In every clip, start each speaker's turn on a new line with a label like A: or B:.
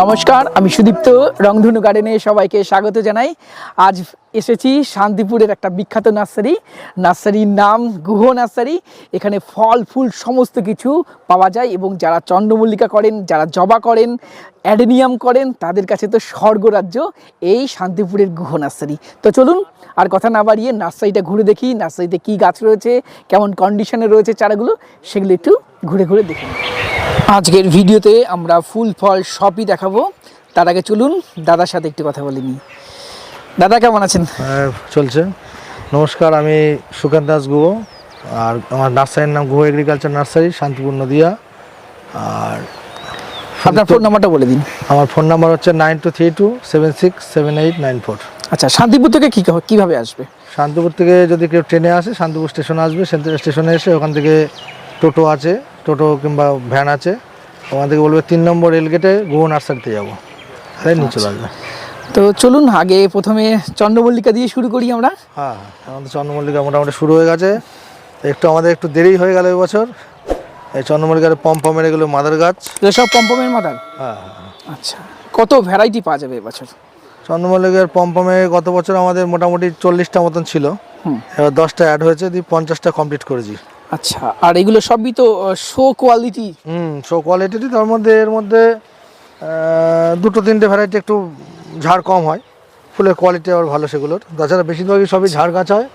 A: নমস্কার, আমি সুদীপ্ত, রংধনু গার্ডেনে সবাইকে স্বাগত জানাই। আজ এসেছি শান্তিপুরের একটা বিখ্যাত নার্সারি। নার্সারির নাম গুহ নার্সারি। এখানে ফল, ফুল, সমস্ত কিছু পাওয়া যায় এবং যারা চন্দ্রমল্লিকা করেন, যারা জবা করেন, অ্যাডেনিয়াম করেন, তাদের কাছে তো স্বর্গরাজ্য এই শান্তিপুরের গুহ নার্সারি। তো চলুন, আর কথা না বাড়িয়ে নার্সারিটা ঘুরে দেখি, নার্সারিতে কী গাছ রয়েছে, কেমন কন্ডিশনে রয়েছে চারাগুলো, সেগুলো একটু ঘুরে ঘুরে দেখে নিই। আজকের ভিডিওতে আমরা ফুল ফল সবই দেখাবো। তার আগে চলুন দাদার সাথে একটু কথা বলে নিই দাদা কেমন আছেন?
B: হ্যাঁ, চলছে। নমস্কার আমি সুকান্ত দাস গুহ আর আমার নার্সারির নাম গুহ এগ্রিকালচার নার্সারি শান্তিপুর নদিয়া। আর
A: আপনার ফোন নাম্বারটা বলে দিন।
B: আমার ফোন নাম্বার হচ্ছে nine two three two seven six seven eight nine four
A: আচ্ছা শান্তিপুর থেকে কী কীভাবে আসবে?
B: শান্তিপুর থেকে যদি কেউ ট্রেনে আসে শান্তিপুর স্টেশনে আসবে সেন্ট্রাল স্টেশনে এসে ওখান থেকে টোটো আছে। টোটো কিংবা ভ্যান আছে ওখান থেকে বলবে তিন নম্বর রেলগেটে গুহ নার্সারিতে যাব। তাই নিয়ে চলে আসবে
A: তো চলুন আগে প্রথমে চন্দ্রমল্লিকা দিয়ে শুরু করি আমরা।
B: হ্যাঁ আমাদের চন্দ্রমল্লিকা মোটামুটি শুরু হয়ে গেছে। একটু আমাদের একটু দেরি হয়ে গেল এবছর। এই চন্দ্রমল্লিকার পম পমের এগুলো মাদার গাছ।
A: সব পম্পমের মাদার?
B: হ্যাঁ
A: আচ্ছা কত ভ্যারাইটি পাওয়া যাবে এবছর?
B: চন্দ্রমল্লিকার পম পমে গত বছর আমাদের মোটামুটি চল্লিশটা মতন ছিল। এবার দশটা অ্যাড হয়েছে দিয়ে পঞ্চাশটা কমপ্লিট করেছি।
A: আচ্ছা আর এগুলো সবই তো show quality
B: hmm show quality তার মধ্যে এর মধ্যে দুটো তিনটে ভ্যারাইটি একটু ঝাড় কম হয়। ফুলের কোয়ালিটি আবার ভালো সেগুলোর। তাছাড়া বেশিরভাগই সবই ঝাড় গাছ হয়।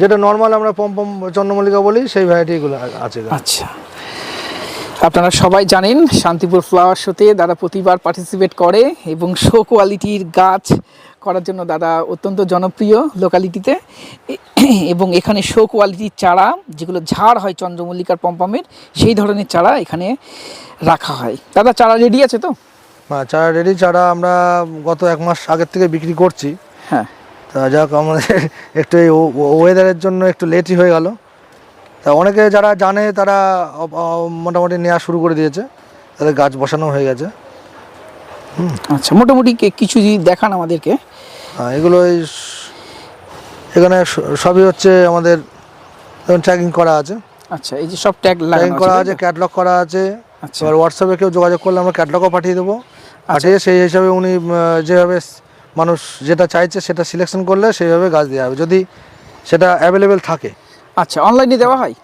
B: যেটা নর্মাল আমরা পম পম চন্দ্রমল্লিকা বলি সেই ভ্যারাইটিগুলো আছে।
A: আচ্ছা। আপনারা সবাই জানেন শান্তিপুর ফ্লাওয়ার শোতে দাদা প্রতিবার পার্টিসিপেট করে এবং শো কোয়ালিটির গাছ করার জন্য দাদা অত্যন্ত জনপ্রিয় লোকালিটিতে এবং এখানে শো কোয়ালিটির চারা যেগুলো ঝাড় হয় চন্দ্রমল্লিকার পম্পামের সেই ধরনের চারা এখানে রাখা হয়। দাদা চারা রেডি আছে তো?
B: হ্যাঁ চারা রেডি চারা আমরা গত এক মাস আগের থেকে বিক্রি করছি।
A: হ্যাঁ।
B: তা যাক আমাদের একটু ওয়েদারের জন্য একটু লেটই হয়ে গেল। তা অনেকে যারা জানে তারা মোটামুটি নেওয়া শুরু করে দিয়েছে। তাদের গাছ বসানো হয়ে গেছে।
A: আচ্ছা মোটামুটি কিছু যদি দেখান আমাদেরকে।
B: হ্যাঁ, এগুলো এখানে সবই হচ্ছে আমাদের ট্র্যাকিং করা আছে।
A: আচ্ছা এই যে সব ট্যাগ
B: ট্র্যাকিং করা
A: আছে
B: ক্যাটলগ করা আছে।
A: আচ্ছা।
B: এবার হোয়াটসঅ্যাপে কেউ যোগাযোগ করলে আমরা ক্যাটলগও পাঠিয়ে দেবো। পাঠিয়ে সেই হিসাবে উনি যেভাবে মানুষ যেটা চাইছে সেটা সিলেকশন করলে সেইভাবে গাছ দেওয়া হবে। যদি সেটা অ্যাভেলেবেল থাকে।
A: আচ্ছা অনলাইনে দেওয়া হয়?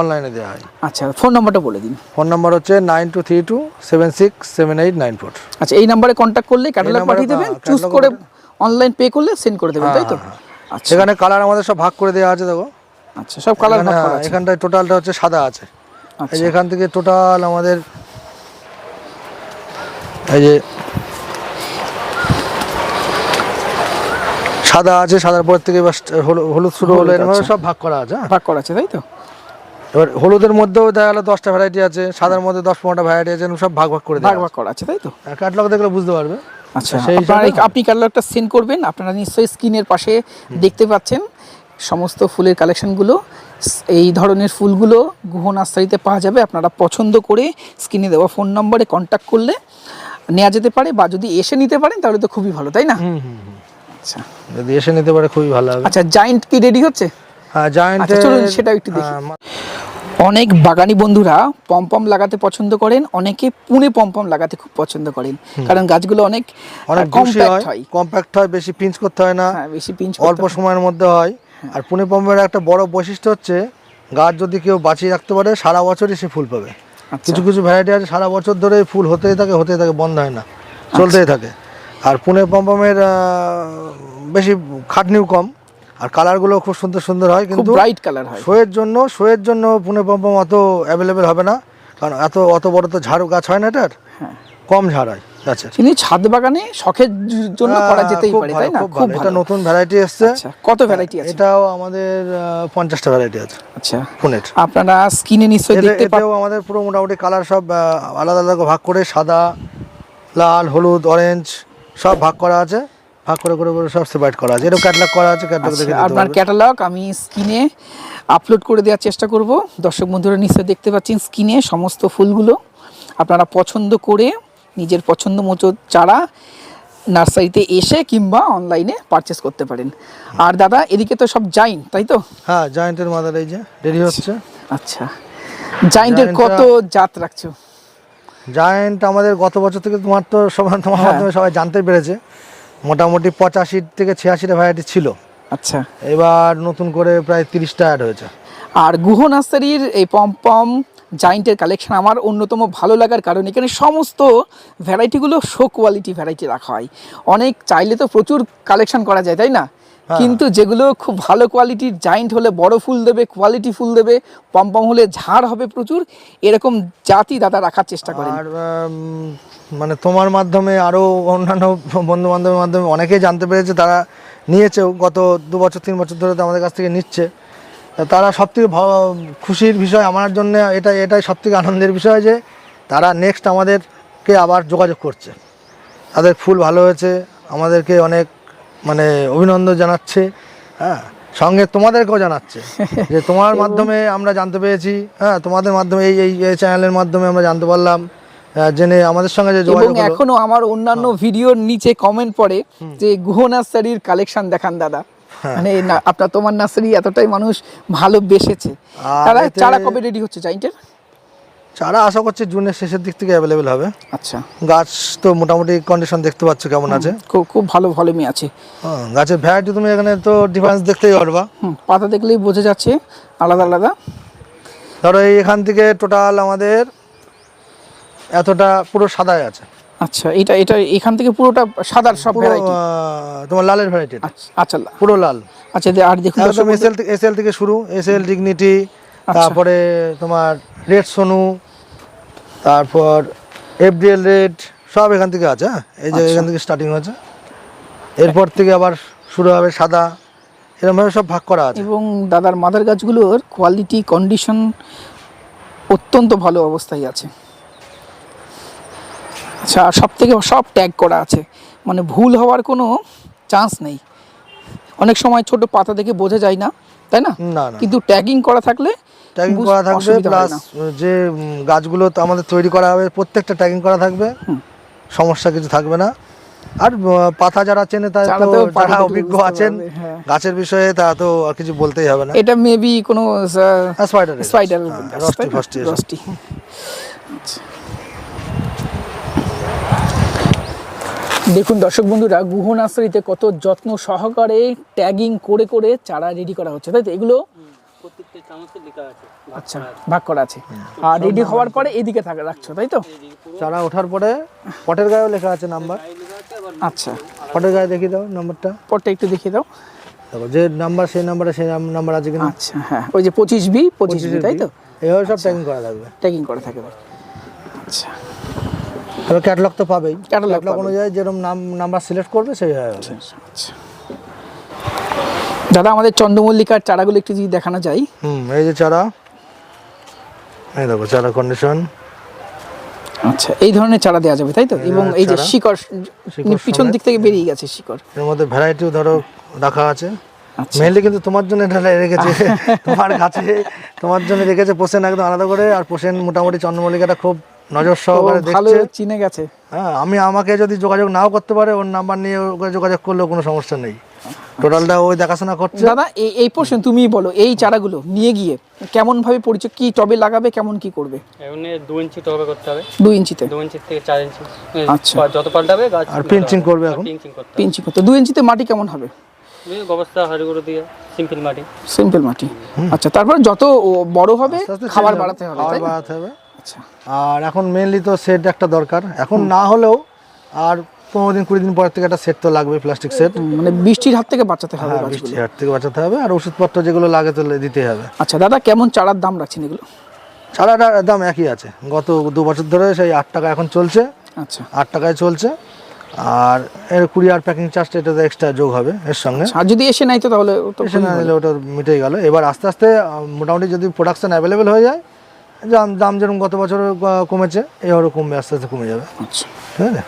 B: অনলাইনে দেওয়া হয়।
A: আচ্ছা ফোন নাম্বারটা বলে দিন।
B: ফোন নাম্বার হচ্ছে nine two three two seven six seven eight nine four.
A: আচ্ছা এই নাম্বারে কন্ট্যাক্ট করলে ক্যাটালগ পাঠিয়ে দেবেন
B: হ্যাঁ,
A: চুজ করে অনলাইন পে করলে সেন্ড করে দেবেন তাই তো?
B: হ্যাঁ,
A: আচ্ছা।
B: সেখানে কালার আমাদের সব ভাগ করে দেওয়া আছে দেখো।
A: আচ্ছা সব কালার
B: এখানে,
A: ভাগ করা
B: হ্যাঁ,
A: আছে।
B: এখানটায় টোটালটা হচ্ছে সাদা আছে। এই
A: আচ্ছা।
B: যে এখান থেকে টোটাল আমাদের এই যে সাদা আছে সাদার পর থেকে হলুদ শুরু হলো এরকম। সব ভাগ করা আছে হ্যাঁ।
A: ভাগ করা আছে তাই তো?
B: এবার হলুদের মধ্যেও দেখা গেলো দশটা ভ্যারাইটি আছে সাদার মধ্যে দশ পনেরোটা ভ্যারাইটি আছে সব ভাগ ভাগ করে
A: ভাগ ভাগ করা আছে তাই তো?
B: ক্যাটলগ দেখলে বুঝতে পারবে।
A: আচ্ছা
B: সেই
A: আপনি ক্যাটালগটা সেন্ড করবেন আপনারা নিশ্চয়ই স্ক্রিনের পাশে দেখতে পাচ্ছেন সমস্ত ফুলের কালেকশনগুলো এই ধরনের ফুলগুলো গুহ নার্সারিতে পাওয়া যাবে আপনারা পছন্দ করে স্ক্রিনে দেওয়া ফোন নম্বরে কন্ট্যাক্ট করলে নেওয়া যেতে পারে বা যদি এসে নিতে পারেন তাহলে তো খুবই ভালো তাই না। আচ্ছা।
B: যদি এসে নিতে পারে খুবই ভালো হবে।
A: আচ্ছা জায়েন্ট কি রেডি হচ্ছে?
B: হ্যাঁ জায়েন্ট
A: আচ্ছা, চলুন সেটাও একটু দেখি। অনেক বাগানি বন্ধুরা পম্পম লাগাতে পছন্দ করেন অনেকে পুনে পম্পম লাগাতে খুব পছন্দ করেন। কারণ গাছগুলো অনেক
B: অনেক
A: কম
B: জুসি হয়
A: হয়।
B: কম্প্যাক্ট হয় বেশি পিঞ্চ করতে হয় না
A: হ্যাঁ বেশি পিঞ্চ
B: অল্প সময়ের মধ্যে হয়। আর পুনে পম্পের একটা বড় বৈশিষ্ট্য হচ্ছে গাছ যদি কেউ বাঁচিয়ে রাখতে পারে সারা বছরই সে ফুল পাবে।
A: আচ্ছা।
B: কিছু কিছু ভ্যারাইটি আছে সারা বছর ধরে ফুল হতেই থাকে হতেই থাকে বন্ধ হয় না। চলতেই থাকে। আর পুনে পম্পমের বেশি খাটনিও কম। আর কালারগুলো খুব সুন্দর সুন্দর হয় কিন্তু
A: ব্রাইট কালার হয়।
B: শোয়ের জন্য শোয়ের জন্য পুনে পম্পম অত অ্যাভেলেবেল হবে না। কারণ এত অত বড় তো ঝাড় গাছ হয় না এটার।
A: হ্যাঁ।
B: কম ঝাড় হয় গাছের
A: তিনি ছাদ বাগানে শখের জন্য করা যেতেই পারে তাই না?
B: খুব। এটা নতুন ভ্যারাইটি এসছে।
A: আচ্ছা কত ভ্যারাইটি আছে?
B: এটাও আমাদের আহ, পঞ্চাশটা ভ্যারাইটি আছে।
A: আচ্ছা।
B: পুনের।
A: আপনারা স্কিনে নিশ্চয়ই দেখতে পাবেন।
B: আমাদের পুরো মোটামুটি কালার সব আলাদা আলাদা ভাগ করে সাদা লাল হলুদ অরেঞ্জ সব ভাগ করা আছে? ভাগ করে করে করে সব সেপারেট করা আছে। এরকম ক্যাটলগ করা আছে ক্যাটলগ দেখে
A: আপনার ক্যাটালগ আমি স্ক্রিনে আপলোড করে দেওয়ার চেষ্টা করব। দর্শক বন্ধুরা নিশ্চয়ই দেখতে পাচ্ছেন স্ক্রিনে সমস্ত ফুলগুলো। আপনারা পছন্দ করে নিজের পছন্দ মতো চারা নার্সারিতে এসে কিংবা অনলাইনে পারচেস করতে পারেন। আর দাদা এদিকে তো সব জাইন তাই তো?
B: হ্যাঁ জয়েন্টের মাদার এই যে দেরি হচ্ছে।
A: আচ্ছা। জাইন্টের কত জাত রাখছো?
B: জায়েন্ট আমাদের গত বছর থেকে তোমার তো সবাই তোমার
A: হ্যাঁ।
B: মাধ্যমে সবাই জানতে পেরেছে। মোটামুটি পঁচাশি থেকে ছিয়াশিটা ভ্যারাইটি ছিল।
A: আচ্ছা।
B: এবার নতুন করে প্রায় তিরিশটা অ্যাড হয়েছে।
A: আর গুহ নার্সারির এই পম্পম জাইন্টের কালেকশন আমার অন্যতম ভালো লাগার কারণ এখানে সমস্ত ভ্যারাইটিগুলো শো কোয়ালিটি ভ্যারাইটি রাখা হয়। অনেক চাইলে তো প্রচুর কালেকশন করা যায় তাই না। কিন্তু যেগুলো খুব ভালো কোয়ালিটির জাইন্ট হলে বড় ফুল দেবে কোয়ালিটি ফুল দেবে পম্পম হলে ঝাড় হবে প্রচুর এরকম জাতি দাদা রাখার চেষ্টা করে
B: আর মানে তোমার মাধ্যমে আরও অন্যান্য বন্ধু বান্ধবের মাধ্যমে অনেকেই জানতে পেরেছে তারা নিয়েছেও গত দু বছর তিন বছর ধরে আমাদের কাছ থেকে নিচ্ছে। তা তারা সব থেকে খুশির বিষয় আমার জন্য এটা এটাই সব থেকে আনন্দের বিষয় যে তারা নেক্সট আমাদেরকে আবার যোগাযোগ করছে। তাদের ফুল ভালো হয়েছে আমাদেরকে অনেক মানে অভিনন্দন জানাচ্ছে হ্যাঁ? সঙ্গে তোমাদেরকেও জানাচ্ছে যে তোমার মাধ্যমে আমরা জানতে পেরেছি হ্যাঁ? তোমাদের মাধ্যমে এই এই চ্যানেলের মাধ্যমে আমরা জানতে পারলাম জেনে আমাদের সঙ্গে যে যোগাযোগ
A: এখনও আমার অন্যান্য ভিডিওর নিচে কমেন্ট পড়ে যে গুহ নার্সারির কালেকশন দেখান দাদা।
B: হ্যাঁ।
A: মানে আপনার তোমার নার্সারি এতটাই মানুষ ভালোবেসেছে
B: আর
A: তারা চারা কবে রেডি হচ্ছে জাইন্টের?
B: চারা আশা করছি জুনের শেষের দিক থেকে অ্যাভেলেবেল হবে।
A: আচ্ছা।
B: গাছ তো মোটামুটি কন্ডিশন দেখতে পাচ্ছ কেমন আছে?
A: খুব খুব ভালো ভলিউমে আছে।
B: হ্যাঁ, গাছের ভ্যারাইটি তুমি এখানে তো ডিফারেন্স দেখতেই পারবা।
A: পাতা দেখলেই বোঝা যাচ্ছে আলাদা আলাদা।
B: ধরো এই এখান থেকে টোটাল আমাদের এতটা পুরো সাদায় আছে।
A: আচ্ছা এটা এটা এখান থেকে পুরোটা সাদার সব ভ্যারাইটি
B: তোমার লালের ভ্যারাইটি
A: আচ্ছা লা-
B: পুরো লাল।
A: আচ্ছা আর দেখুন
B: এসএল থেকে এসএল থেকে শুরু এসএল ডিগনিটি
A: আচ্ছা।
B: তারপরে তোমার রেড সোনু তারপর এফডিএল রেড সব এখান থেকে আছে হ্যাঁ? এই যে
A: আচ্ছা।
B: এখান থেকে স্টার্টিং হয়েছে। এরপর থেকে আবার শুরু হবে সাদা। এরকমভাবে সব ভাগ করা আছে।
A: এবং দাদার মাদার গাছগুলোর কোয়ালিটি কন্ডিশন অত্যন্ত ভালো অবস্থায় আছে। আচ্ছা সব থেকে সব ট্যাগ করা আছে। মানে ভুল হওয়ার কোনো চান্স নেই। অনেক সময় ছোট পাতা দেখে বোঝা যায় না তাই না?
B: না না।
A: কিন্তু ট্যাগিং করা থাকলে
B: ট্যাগিং করা থাকবে প্লাস যে গাছগুলো তো আমাদের তৈরি করা হবে প্রত্যেকটা ট্যাগিং করা থাকবে। সমস্যা কিছু থাকবে না। আর পাতা যারা চেনে তারা অভিজ্ঞ আছেন
A: হ্যাঁ।
B: গাছের বিষয়ে তা তো আর কিছু বলতেই হবে না।
A: এটা মেবি কোনো
B: স্পাইডার
A: স্পাইডার
B: রস্টি।
A: দেখুন দর্শক বন্ধুরা গুহ নার্সারিতে কত যত্ন সহকারে ট্যাগিং করে করে চারা রেডি করা হচ্ছে। তাই তো? এগুলো
C: প্রত্যেকটা চামচে লেখা আছে
A: আচ্ছা ভাগ করা আছে। আর রেডি হওয়ার পরে এদিকে থাকা রাখছো তাই তো?
B: চারা ওঠার পরে পটের গায়েও লেখা আছে নাম্বার
A: আচ্ছা।
B: পটের গায়ে দেখিয়ে দাও নাম্বারটা
A: পরটা একটু দেখিয়ে দাও।
B: দেখো যে নাম্বার সেই নাম্বারে সেই নাম্বার আছে কিনা?
A: আচ্ছা হ্যাঁ। ওই যে পঁচিশ বি পঁচিশ বি তাই তো?
B: এইভাবে সব ট্যাগিং করা থাকবে।
A: ট্যাগিং করা থাকে আচ্ছা।
B: এবার ক্যাটালগ তো পাবেই। ক্যাটালগ অনুযায়ী যেরকম নাম নাম্বার সিলেক্ট করবে সেইভাবে হবে।
A: আচ্ছা। দাদা আমাদের চন্দ্রমল্লিকার চারাগুলো একটু যদি দেখানো যায়।
B: হুম এই যে চারা। এই দেখো চারা কন্ডিশন
A: আচ্ছা এই ধরনের চারা দেওয়া যাবে তাই তো? এবং এই যে। শিকড়
B: শিকড়
A: পিছন দিক থেকে বেরিয়ে গেছে শিকড়।
B: এর মধ্যে ভ্যারাইটিও ধরো রাখা আছে।
A: আচ্ছা।
B: মেনলি কিন্তু তোমার জন্য এটা রেখেছে। তোমার কাছে তোমার জন্য রেখেছে পোষেন একদম আলাদা করে আর পোষেন মোটামুটি চন্দ্রমল্লিকাটা খুব নজর সহকারে
A: ভালো
B: দেখছে।
A: চিনে গেছে।
B: হ্যাঁ আমি আমাকে যদি যোগাযোগ নাও করতে পারে ওর নাম্বার নিয়ে ওকে যোগাযোগ করলেও কোনো সমস্যা নেই। টোটালটা ওই দেখাশোনা করছে।
A: দাদা এই এই পোর্শন তুমি বলো এই চারাগুলো নিয়ে গিয়ে কেমন ভাবে পরিচয় কি টবে লাগাবে কেমন কি করবে?
C: এখন এ দু ইঞ্চি টবে করতে হবে।
A: দুই ইঞ্চিতে?
C: দু ইঞ্চি থেকে চার ইঞ্চি।
A: আচ্ছা।
C: যত পাল্টাবে গাছ
B: আর pinching করবে এখন?
C: পিঞ্চিং করতে হবে।
A: পিঞ্চি করতে দুই ইঞ্চিতে মাটি কেমন হবে?
C: এই গোবরসা হাড়ি গুঁড়ো দিয়ে সিম্পল মাটি।
A: সিম্পল মাটি। আচ্ছা তারপর যত ও বড় হবে খাবার বাড়াতে হবে
B: খাবার বাড়াতে হবে।
A: আচ্ছা।
B: আর এখন মেনলি তো সেট একটা দরকার। এখন না হলেও আর পনেরো দিন কুড়ি দিন পর থেকে একটা সেট তো লাগবে প্লাস্টিক সেট
A: মানে বৃষ্টির হাত থেকে বাঁচাতে হবে
B: বৃষ্টির
A: গাছগুলো।
B: বৃষ্টি হাট থেকে বাঁচাতে হবে আর ওষুধপত্র যেগুলো লাগে তো দিতে হবে।
A: আচ্ছা দাদা কেমন চারার দাম রাখছেন এগুলো?
B: চারাটার দাম একই আছে। গত দু বছর ধরে সেই আট টাকা এখন চলছে।
A: আচ্ছা।
B: আট টাকায় চলছে। আর এর কুরিয়ার প্যাকিং চার্জটা এটাতে এক্সট্রা যোগ হবে এর সঙ্গে।
A: আচ্ছা, আর যদি এসে নাই তো তাহলে
B: এসে না নিলে ওটা মিটে গেল। এবার আস্তে আস্তে মোটামুটি যদি প্রোডাকশন অ্যাভেলেবেল হয়ে যায় দাম দাম যেরকম গত বছর কমেছে এবারও কমবে আস্তে আস্তে কমে যাবে।
A: আচ্ছা।
B: ঠিক আছে?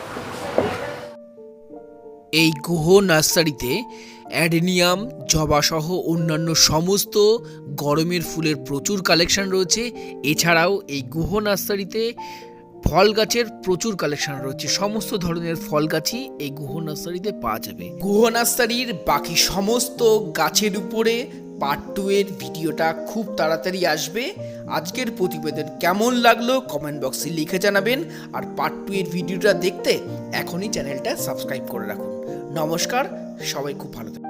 D: এই গুহ নার্সারিতে অ্যাডেনিয়াম, জবাসহ অন্যান্য সমস্ত গরমের ফুলের প্রচুর কালেকশন রয়েছে। এছাড়াও এই গুহ নার্সারিতে ফল গাছের প্রচুর কালেকশন রয়েছে। সমস্ত ধরনের ফল গাছই এই গুহ নার্সারিতে পাওয়া যাবে। গুহ নার্সারির বাকি সমস্ত গাছের উপরে
A: পার্ট টু এর ভিডিওটা খুব তাড়াতাড়ি আসবে। আজকের প্রতিবেদন কেমন লাগল কমেন্ট বক্সে লিখে জানাবেন। আর পার্ট টু এর ভিডিওটা দেখতে এখনই চ্যানেলটা সাবস্ক্রাইব করে রাখুন। নমস্কার, সবাই খুব ভালো থাকবেন